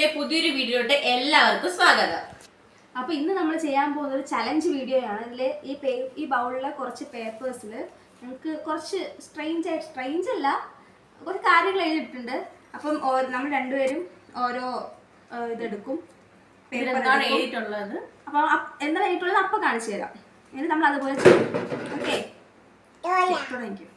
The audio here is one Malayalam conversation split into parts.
ബ്ലോഗ്സിന്റെ പുതിയൊരു വീഡിയോയിലോട്ട് എല്ലാവർക്കും സ്വാഗതം. അപ്പൊ ഇന്ന് നമ്മൾ ചെയ്യാൻ പോകുന്ന ഒരു ചലഞ്ച് വീഡിയോയാണ് ഇതിൽ ഈ പേ ഈ ബൗളിലെ കുറച്ച് പേപ്പേഴ്സിൽ നമുക്ക് കുറച്ച് സ്ട്രെയിഞ്ച് ആയിട്ട് സ്ട്രെയിഞ്ച് അല്ല കുറച്ച് കാര്യങ്ങൾ എഴുതിയിട്ടുണ്ട്. അപ്പം നമ്മൾ രണ്ടുപേരും ഓരോ ഇതെടുക്കും. എടുക്കും. എഴുതിയിട്ടുള്ളത്? അപ്പോൾ അപ്പ്- എന്താ എഴുതിയിട്ടുള്ളത്? അപ്പം കാണിച്ചു തരാം. എന്നിട്ട് നമ്മൾ അതുപോലെ ചെയ്യും. ഓക്കെ തുടങ്ങിക്കും.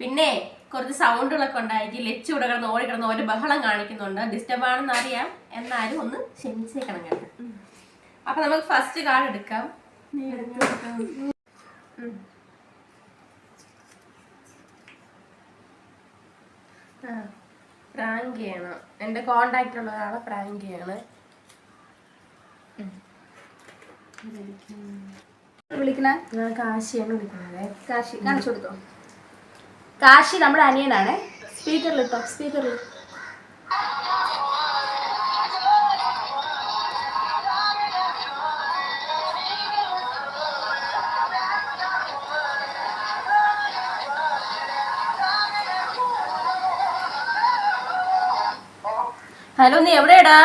പിന്നെ കുറച്ച് സൗണ്ടുകളൊക്കെ ഉണ്ടായിരിക്കും. ലെച്ച് ഇവിടെ കിടന്ന് ഓടി കിടന്ന് ഓരോ ബഹളം കാണിക്കുന്നുണ്ട്. ഡിസ്റ്റർബ് ആണെന്ന് അറിയാം. എന്നാലും ഒന്ന് ക്ഷമിച്ചേക്കണം കേട്ടോ. അപ്പൊ നമുക്ക് ഫസ്റ്റ് കാർഡ് എടുക്കാം. പ്രാങ്ക് ചെയ്യണം എന്റെ കോണ്ടാക്ട് ഉള്ള ഒരാളെ പ്രാങ്ക് ചെയ്യണം വിളിക്കണേ കാശിയാണ് വിളിക്കുന്നത്. കാശി കാണിച്ചു കൊടുത്തോ? കാശി നമ്മുടെ അനിയനാണ്. സ്പീക്കറിൽ ഇട്ടോ സ്പീക്കറിൽ ഹലോ നീ എവിടെയാടാ?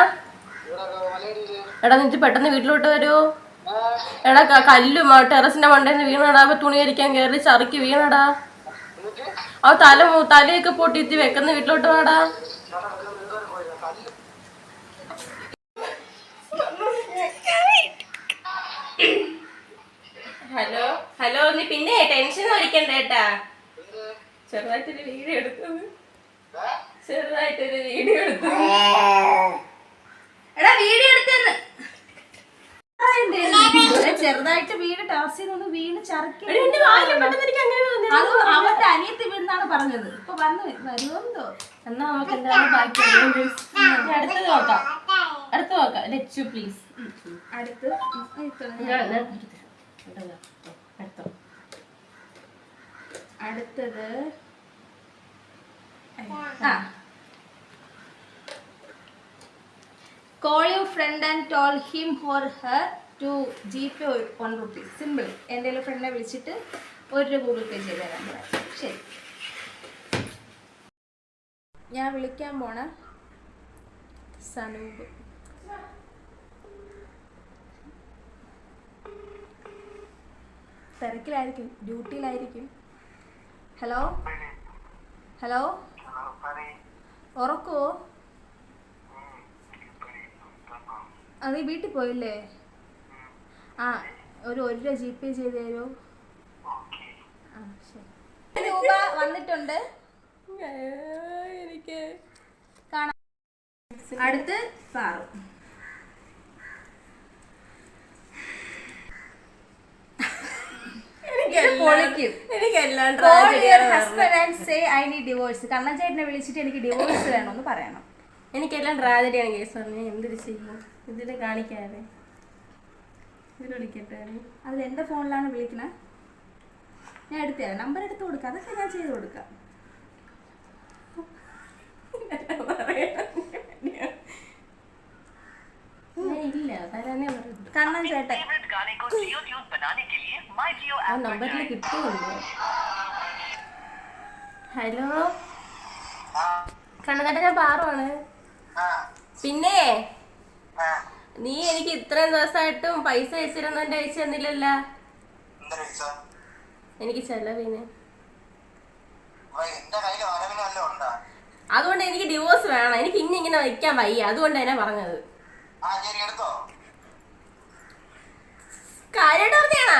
എടാ നിനക്ക് പെട്ടെന്ന് വീട്ടിലോട്ട് വരൂ. എടാ കല്ലും ടെറസിന്റെ മണ്ടേന്ന് വീണടാ. തുണി അരിക്കാൻ കയറി ചറുക്കി വീണടാ. ആ തല തലയൊക്കെ പൊട്ടിത്തി വെക്കുന്ന വീട്ടിലോട്ട് വാടാ. ഹലോ ഹലോ നീ പിന്നെ ടെൻഷൻ അടിക്കണ്ടേട്ടാ ചെറുതായിട്ടൊരു വീഡിയോ എടുക്കുന്നു ചെറുതായിട്ടൊരു വീഡിയോ എടുക്കുന്നു എടാ വീഡിയോ എടുത്തെന്ന് ചെറുതായിട്ട് വീട് ടാസ് ചെയ്തൊന്ന് വീണ് ചറക്കി. അവന്റെ അനിയത്തി വീണെന്നാണ് പറഞ്ഞത്. ഇപ്പൊ വന്ന് വരുമോ എന്നാ നമുക്ക് എന്താണ് ബാക്കി അടുത്ത് നോക്കാം. അടുത്ത്? നോക്കാം ലച്ചു പ്ലീസ് അടുത്ത്. അടുത്തത്. ആ. Call you friend and tell him or her to G pay one rupees simple എന്റെ ഫ്രണ്ടിനെ വിളിച്ചിട്ട് ഒരു രൂപ ഗൂഗിൾ പേ ചെയ്ത് തരാൻ പറയാം ശരി. ഞാൻ വിളിക്കാൻ പോണ സനൂപ്. തിരക്കിലായിരിക്കും. ഡ്യൂട്ടിയിലായിരിക്കും. ഹലോ? ഹലോ? ഉറക്കുവോ ആ നീ വീട്ടിൽ പോയില്ലേ? ആ ഒരു ഒരു രൂപ ജി പേ ചെയ്ത് തരുമോ ആ ശരി. രൂപ വന്നിട്ടുണ്ട്? എനിക്ക് കാണാം. അടുത്ത് Paru. your husband and say I need Kannan ചേട്ടനെ വിളിച്ചിട്ട് എനിക്ക് ഡിവോഴ്സ് വേണമെന്ന് പറയണം. എനിക്കെല്ലാം ട്രാജഡിയാണ് കേസ് പറഞ്ഞത് എന്തൊരു ചെയ്യും ഇതിൽ കാണിക്കാതെ. ഇതിൽ വിളിക്കട്ടെ? അതിൽ എന്റെ ഫോണിലാണ് വിളിക്കണേ. ഞാൻ എടുത്തു. നമ്പർ എടുത്ത് കൊടുക്കാം. അതൊക്കെ ഞാൻ ചെയ്ത് കൊടുക്കാം. കണ്ണൻ ഹലോ? കണ്ണൻ ചേട്ടൻ ഞാൻ പാറുവാണ് പിന്നെ? നീ എനിക്ക് ഇത്രയും ദിവസമായിട്ടും പൈസ അയച്ചിരുന്നു എന്റെ അയച്ചു തന്നില്ലല്ല എനിക്ക് ചെലവിന്. അതുകൊണ്ട് എനിക്ക് ഡിവോഴ്സ് വേണം. എനിക്ക് ഇനി ഇങ്ങനെ വയ്ക്കാൻ വയ്യ. അതുകൊണ്ട് തന്നെ പറഞ്ഞത്. കാര്യമായിട്ട് പറഞ്ഞാണാ?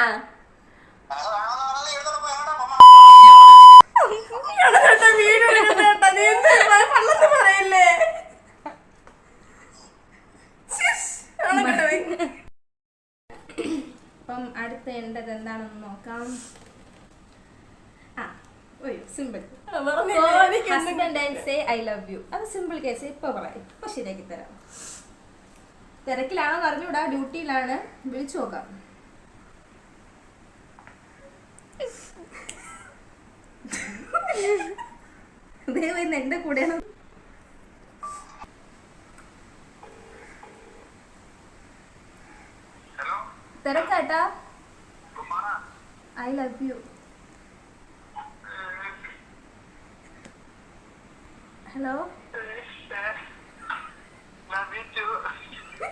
പോകാൻ? പറയല്ലേ അപ്പം അടുത്ത എന്റെത് എന്താണെന്ന് നോക്കാം. ആ ഒരു simple. Husband and say I love you അത് സിമ്പിൾ കേസ് ഇപ്പൊ പറയാം. ഇപ്പൊ ശരിയാക്കി തരാം. തിരക്കിലാണെന്ന് അറിഞ്ഞൂടാ ഡ്യൂട്ടിയിലാണ്. വിളിച്ചു നോക്കാം. ദയവായി എന്റെ കൂടെയാണ് തിരക്കാട്ടാ ഐ ലവ് യു ഹലോ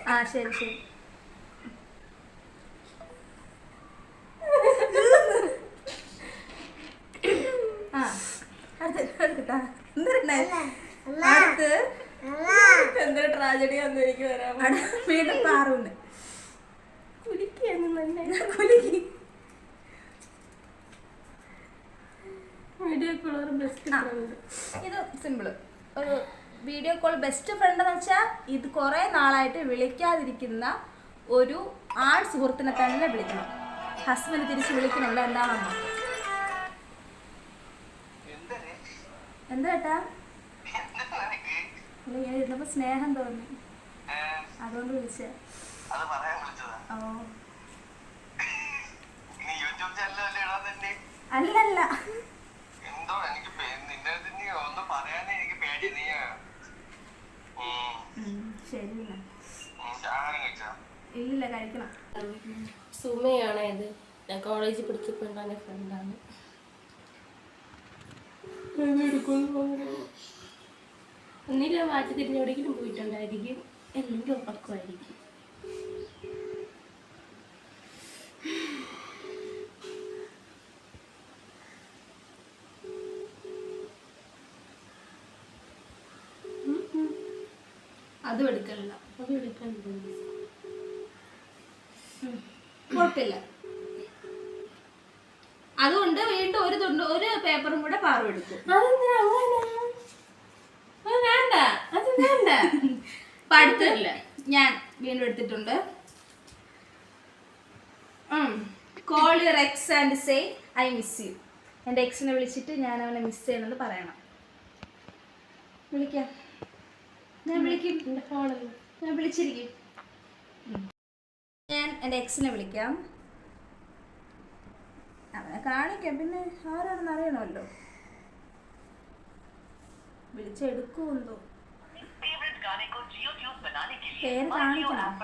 ആ ശരി ശരി. ആ അടുത്തിട്ടാ അടുത്ത് എന്തൊരു ട്രാജഡി വന്നു എനിക്ക് വരാം വീണ്ടും. കുലിക്കുന്നു വീഡിയോ കോൾ ബെസ്റ്റ് ഫ്രണ്ട് ഇത് സിമ്പിൾ ഒരു വീഡിയോ കോൾ ബെസ്റ്റ് ഫ്രണ്ട് എന്ന് വെച്ചാൽ ഇത് കുറേ നാളായിട്ട് വിളിക്കാതിരിക്കുന്ന ഒരു ആൺ സുഹൃത്തിനെ തന്നെ വിളിക്കണം. ഹസ്ബൻഡ് തിരിച്ച് വിളിക്കണല്ല എന്താണെന്ന്? എന്താ ഇരുന്നപ്പോൾ സ്നേഹം തോന്നി. അതുകൊണ്ട് വിളിച്ചേ ഓ നീ യൂട്യൂബ് ചാനലല്ലേ ഇടാൻ തന്നെ അല്ലല്ല. എന്തോ എനിക്ക് നിന്റെ ഒന്നും പറയാനേ എനിക്ക് പേടി നീ ശരി ഇല്ലില്ല കഴിക്കണം. സുമയാണ് ഇത്. ഞാൻ കോളേജിൽ പഠിച്ചപ്പോൾ എന്റെ ഫ്രണ്ടാണ് ഒന്നില്ല മാറ്റി തിരിഞ്ഞ് എവിടെയെങ്കിലും പോയിട്ടുണ്ടായിരിക്കും. അല്ലെങ്കിൽ ഉറക്കമായിരിക്കും. അതും അത് എടുക്കണ്ട കുഴപ്പമില്ല. അതുകൊണ്ട് വീണ്ടും ഒരു തുണ്ട് ഒരു പേപ്പറും കൂടെ പാറു എടുക്കും. വേണ്ട. അത് വേണ്ട. അപ്പൊ ഞാൻ വീണ്ടും എടുത്തിട്ടുണ്ട്. Call your ex and say I miss you എന്റെ എക്സിനെ വിളിച്ചിട്ട് ഞാൻ അവനെ മിസ് ചെയ്യണമെന്ന് പറയണം. വിളിക്കാം. ഞാൻ വിളിക്കും. എക്സിനെ വിളിക്കാം. അവനെ കാണിക്കാം. പിന്നെ ആരാണെന്ന് അറിയണമല്ലോ. വിളിച്ചെടുക്കുമെന്തോ പേര് കാണിക്കണം.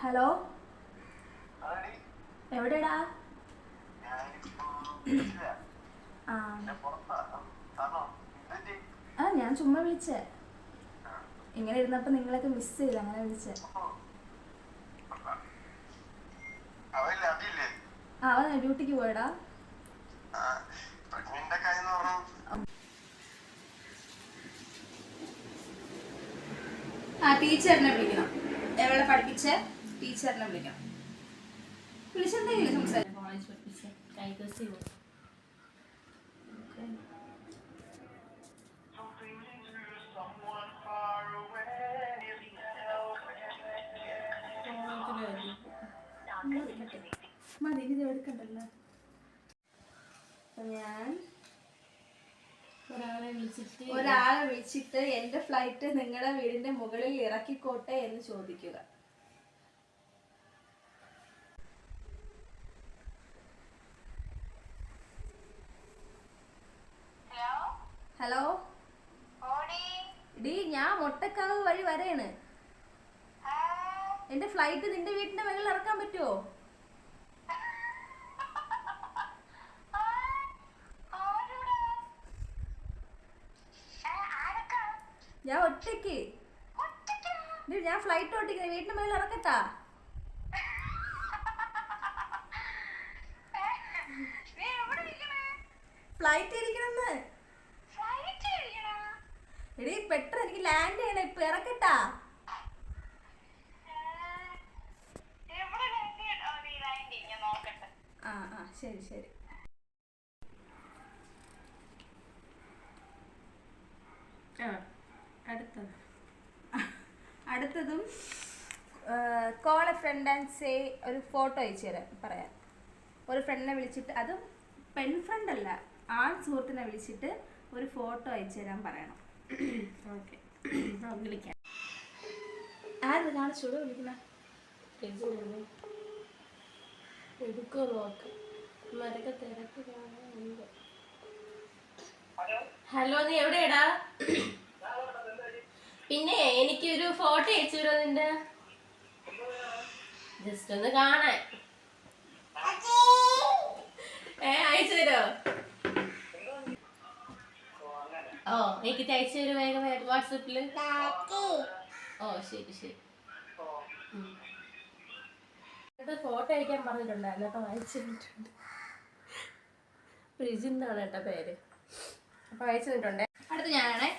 ഹലോ? എവിടെടാ? ആ. ഞാൻ ചുമ്മാ വിളിച്ചേ. ഇങ്ങനെ ഇരുന്നപ്പോ നിങ്ങളൊക്കെ മിസ് ചെയ്ത് അങ്ങനെ വിളിച്ചേ. അവൻ ഡ്യൂട്ടിക്ക് പോയടാ. ആ ടീച്ചറിനെ വിളിക്കണം. എവിടെ പഠിപ്പിച്ച? ടീച്ചറിനെ വിളിക്കാം. വിളിച്ചെന്തെങ്കിലും സംസാരിക്കും. കോളേജ് പഠിപ്പിച്ച കൈകസി മതി ഇത് എടുക്കണ്ടല്ലോ. ഞാൻ ഒരാളെ വിളിച്ചിട്ട് ഒരാളെ വിളിച്ചിട്ട് എന്റെ ഫ്ലൈറ്റ് നിങ്ങളുടെ വീടിന്റെ മുകളിൽ ഇറക്കിക്കോട്ടെ എന്ന് ചോദിക്കുക. ഫ്ലൈറ്റ് നിന്റെ വീട്ടിന്റെ മുകളിൽ ഇറക്കാൻ പറ്റുമോ ഞാൻ ഒറ്റയ്ക്ക്. ഞാൻ ഫ്ലൈറ്റ് ഓട്ടിക്കുന്നത് വീട്ടിന് മേളിൽ ഇറക്കട്ടാ ഫ്ലൈറ്റ് ഇരിക്കണെന്ന്. എടീ പെട്ടെന്ന് എനിക്ക് ലാൻഡ് ചെയ്യണം ഇപ്പൊ ഇറക്കട്ടാ ആ ആ ശരി. അടുത്തത്. അടുത്തതും call a friend and say ഒരു ഫോട്ടോ അയച്ചു തരാം പറയാം. ഒരു ഫ്രണ്ടിനെ വിളിച്ചിട്ട് അതും പെൺ ഫ്രണ്ട് അല്ല ആൺ സുഹൃത്തിനെ വിളിച്ചിട്ട് ഒരു ഫോട്ടോ അയച്ചു തരാൻ പറയണം. ഓക്കെ വിളിക്കാം. ആരും കാണിച്ചോട് വിളിക്കുന്ന എടുക്കോ നോക്ക്. ഹലോ? നീ എവിടെയാടാ? പിന്നെ എനിക്കൊരു ഫോട്ടോ അയച്ചു തരുമോ നിന്റെ? ജസ്റ്റ് ഒന്ന് കാണാൻ. ഏ അയച്ചു തരോ ഓ എനിക്ക് അയച്ചു തരും വേഗം വാട്സപ്പിൽ. ഓ ശരി ശരി. ഫോട്ടോ അയക്കാൻ പറഞ്ഞിട്ടുണ്ടായിരുന്നു അപ്പൊ അയച്ചു എന്നാണ് കേട്ടോ പേര്. അപ്പൊ അയച്ചു തന്നിട്ടുണ്ട്. അടുത്ത് ഞാനാണേ.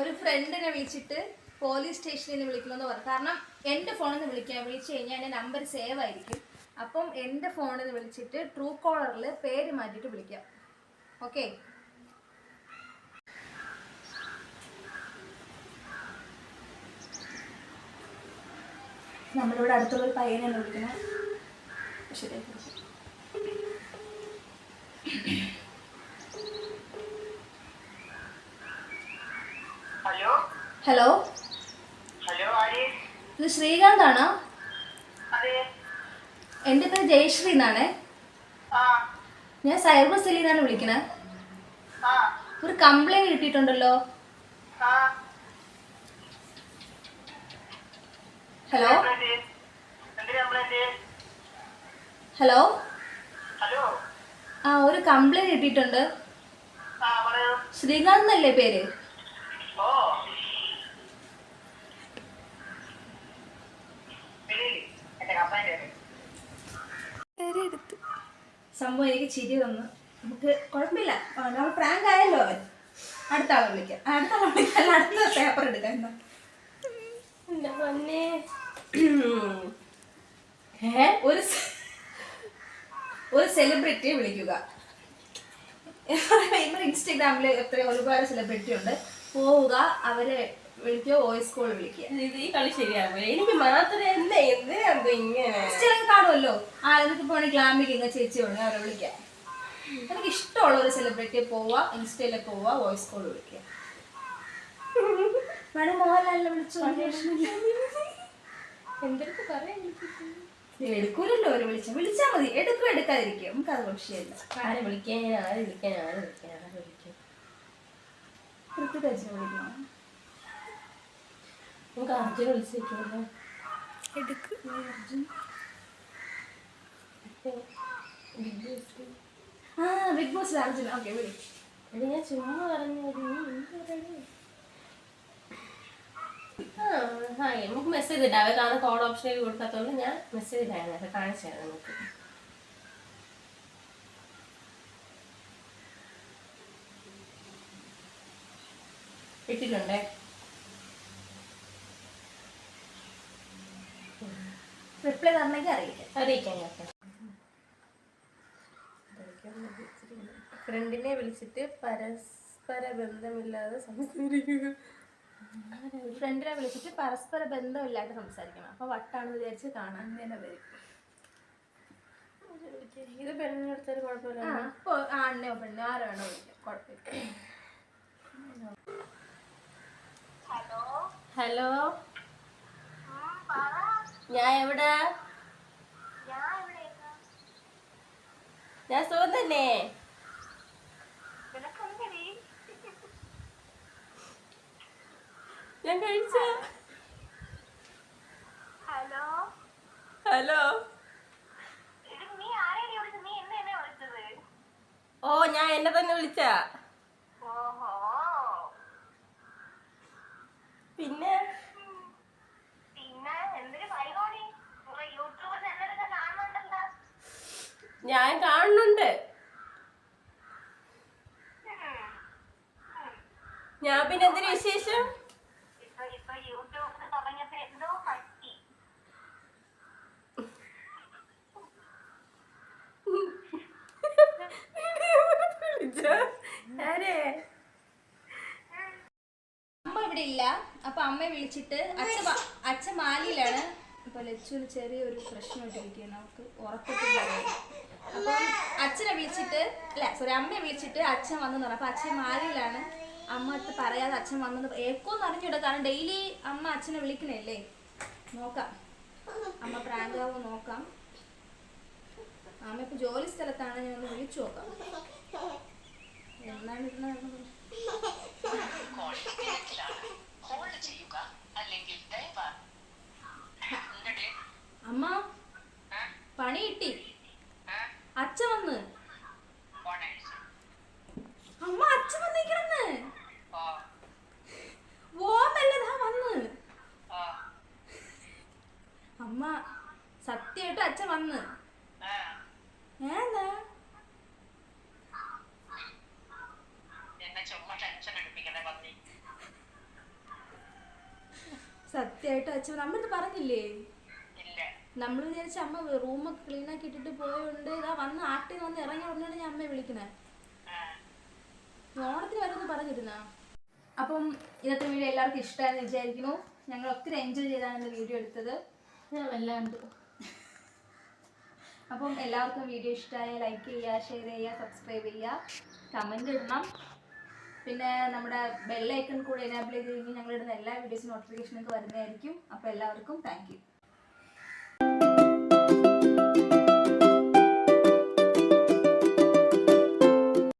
ഒരു ഫ്രണ്ടിനെ വിളിച്ചിട്ട് പോലീസ് സ്റ്റേഷനിൽ നിന്ന് വിളിക്കണമെന്ന് പറഞ്ഞു. കാരണം എന്റെ ഫോണിൽ നിന്ന് വിളിക്കാൻ വിളിച്ചു കഴിഞ്ഞാൽ എന്റെ നമ്പർ സേവ് ആയിരിക്കും. അപ്പം എന്റെ ഫോണിൽ നിന്ന് വിളിച്ചിട്ട് ട്രൂ കോളറിൽ പേര് മാറ്റിയിട്ട് വിളിക്കാം. ഓക്കെ നമ്മളിവിടെ അടുത്തുള്ള ഒരു പയ്യനെ വിളിക്കണം ശരി ഹലോ? ഹലോ? ഇത് ശ്രീകാന്ത് ആണോ എന്റെ പേര് ജയശ്രീ എന്നാണ്. ഞാൻ സൈബർ വിളിക്കണത് ആ. ഒരു കംപ്ലൈന്റ് കിട്ടിയിട്ടുണ്ടല്ലോ ആ ഹലോ ഹലോ ആ ഒരു കംപ്ലൈന്റ് കിട്ടിയിട്ടുണ്ട്. ശ്രീകാന്ത് എന്നല്ലേ പേര് സംഭവം എനിക്ക് ചിരി തന്നു നമുക്ക് കുഴപ്പമില്ല. നമ്മൾ പ്രാങ്ക് ആയല്ലോ അവൻ. അടുത്ത ആളെ വിളിക്കാം. അടുത്ത ആളെ വിളിക്കാം. അല്ല, അടുത്ത പേപ്പർ എടുക്കാം. എന്നാ? പൊന്നെ ഏ ഒരു ഒരു സെലിബ്രിറ്റിയെ വിളിക്കുക. ഇൻസ്റ്റഗ്രാമിൽ എത്ര ഒരുപാട് സെലിബ്രിറ്റി ഉണ്ട്. പോവുക അവരെ വിളിക്കുക വോയിസ് കോൾ വിളിക്കുക. ഈ കളി ശരിയാവില്ല എനിക്ക് മാത്രമേ എന്താ എന്തിനാ ഇങ്ങനെ? ഇൻസ്റ്റയിൽ കാണുമല്ലോ. ആരൊക്കെ പോണെങ്കിൽ ഗ്ലാമിക്ക് ഇങ്ങനെ ചേച്ചി ഉണ്ട് അവരെ വിളിക്കാം. എനിക്ക് ഇഷ്ടമുള്ള ഒരു സെലിബ്രിറ്റിയെ പോവുക ഇൻസ്റ്റയിലെ പോവുക വോയിസ് കോൾ വിളിക്കുക. വേണം മോഹൻലാലിനെ വിളിച്ചു? എന്തൊക്കെ പറയാൻ എടുക്കൂലല്ലോ ഒരു വിളിച്ച. വിളിച്ചാ മതി. എടുക്കും എടുക്കാതിരിക്കും. നമുക്ക് അത് വിഷയമില്ല ആരെ വിളിക്കാൻ? ആരെ വിളിക്കാൻ? ആരെ വിളിക്കാൻ? ആരെ വിളിക്കാൻ? പൃഥ്വിരാജിനെ വിളിക്കണം? നമുക്ക് അർജുന വിളിച്ചിട്ടുണ്ടോ ബിഗ് ബോസ്. ആ ബിഗ് ബോസ് അർജുന. ഓക്കെ വിളി. എടി ഞാൻ ചുമ്മാ പറഞ്ഞു നീ എന്ത് പറയണേ? ഹായ് നമുക്ക് മെസ്സേജ് ഇടാവേ കാരണം കോഡ് ഓപ്ഷനിൽ കൊടുക്കാത്തതുകൊണ്ട് ഞാൻ മെസ്സേജ് ഇടായിരുന്നു കാണിച്ചു തരാം നമുക്ക് ഇട്ടിട്ടുണ്ടേ? റിപ്ലൈ തരണമെങ്കിൽ അറിയിക്കാം. അറിയിക്കാം ഞാൻ ഫ്രണ്ടിനെ വിളിച്ചിട്ട് പരസ്പര ബന്ധമില്ലാതെ സംസാരിക്കുക. ഫ്രണ്ടിനെ വിളിച്ചിട്ട് പരസ്പര ബന്ധമില്ലാണ്ട് സംസാരിക്കണം. അപ്പൊ വട്ടാണെന്ന് വിചാരിച്ച് കാണാൻ തന്നെ വരും. ഇത് പെണ്ണിനടുത്തൊരു കുഴപ്പമില്ല അപ്പോൾ ആണോ ആണിനെയോ പെണ്ണോ. ആരോ വേണോ വിളിക്കാം. കുഴപ്പമില്ല. ഹലോ? ഞാൻ എവിടെ? ഞാൻ സുഖം തന്നെ. ഞാൻ കഴിച്ച ഹലോ? ഹലോ ഓ ഞാൻ എന്നെ തന്നെ വിളിച്ച. പിന്നെ? ഞാൻ കാണുന്നുണ്ട്. ഞാൻ പിന്നെ എന്തൊരു വിശേഷം ഇപ്പൊ ഇപ്പൊ യൂട്യൂബ് തുടങ്ങിയപ്പോ എന്തോ പറ്റി വിളിച്ചോ? ആരെ? അമ്മ ഇവിടെ ഇല്ല. അപ്പൊ അമ്മയെ വിളിച്ചിട്ട് അച്ഛൻ അച്ഛൻ മാലിയിലാണ്. അപ്പൊ ലച്ചുവിന് ചെറിയൊരു പ്രശ്നമായിട്ടിരിക്കുകയാണ്. നമുക്ക് ഉറക്കത്തില്ല. അപ്പം അച്ഛനെ വിളിച്ചിട്ട് അല്ല സോറി അമ്മയെ വിളിച്ചിട്ട് അച്ഛൻ വന്നു പറഞ്ഞു. അപ്പൊ അച്ഛൻ മാലിയിലാണ്. അമ്മ അടുത്ത് പറയാതെ അച്ഛൻ വന്നത് ഏക്കോന്ന് അറിഞ്ഞൂടാ. കാരണം ഡെയിലി അമ്മ അച്ഛനെ വിളിക്കണല്ലേ നോക്കാം. അമ്മ പ്രാങ്കാവോ നോക്കാം. അമ്മ ഇപ്പൊ ജോലി സ്ഥലത്താണ് ഞാൻ ഒന്ന് വിളിച്ചു നോക്കാം. അമ്മ പണി കിട്ടി. അച്ഛൻ അച്ഛ വന്ന് ഫോൺ അഴിച്ചു. അമ്മ അച്ഛ വന്നിരിക്കണെന്ന് ഓ, ഓമല്ലതാ വന്ന് ഓ, അമ്മ സത്യമായിട്ടും അച്ഛൻ വന്ന് ഏ. ഏന്താ എന്നെ ചുമ്മാ ടെൻഷൻ എടുപ്പിക്കണേ പന്നി സത്യമായിട്ടും അച്ഛൻ ഇല്ല. നമ്മൾ വിചാരിച്ച അമ്മ റൂമൊക്കെ ക്ലീൻ ആക്കി ഇട്ടിട്ട് പോയോണ്ട് ഇതാ വന്ന് ആട്ടിൽ വന്ന് ഇറങ്ങി ഉടനെയാണ് ഞാൻ അമ്മയെ വിളിക്കണേ. ഓണത്തിന് വരുന്നു പറഞ്ഞിരുന്ന? അപ്പം ഇന്നത്തെ വീഡിയോ എല്ലാവർക്കും ഇഷ്ടമായെന്ന് വിചാരിക്കുന്നു. ഞങ്ങൾ ഒത്തിരി എൻജോയ് ചെയ്താണ് ഇന്ന് വീഡിയോ എടുത്തത്. വല്ലാണ്ട് അപ്പം എല്ലാവർക്കും വീഡിയോ ഇഷ്ടമായ ലൈക്ക് ചെയ്യുക ഷെയർ ചെയ്യുക സബ്സ്ക്രൈബ് ചെയ്യുക. കമന്റ് ഇടണം. പിന്നെ നമ്മുടെ ബെല്ലൈക്കൺ കൂടെ എനാബിൾ ചെയ്ത് കഴിഞ്ഞാൽ ഞങ്ങളിടുന്ന എല്ലാ വീഡിയോസും നോട്ടിഫിക്കേഷനൊക്കെ വരുന്നതായിരിക്കും. അപ്പോൾ എല്ലാവർക്കും താങ്ക്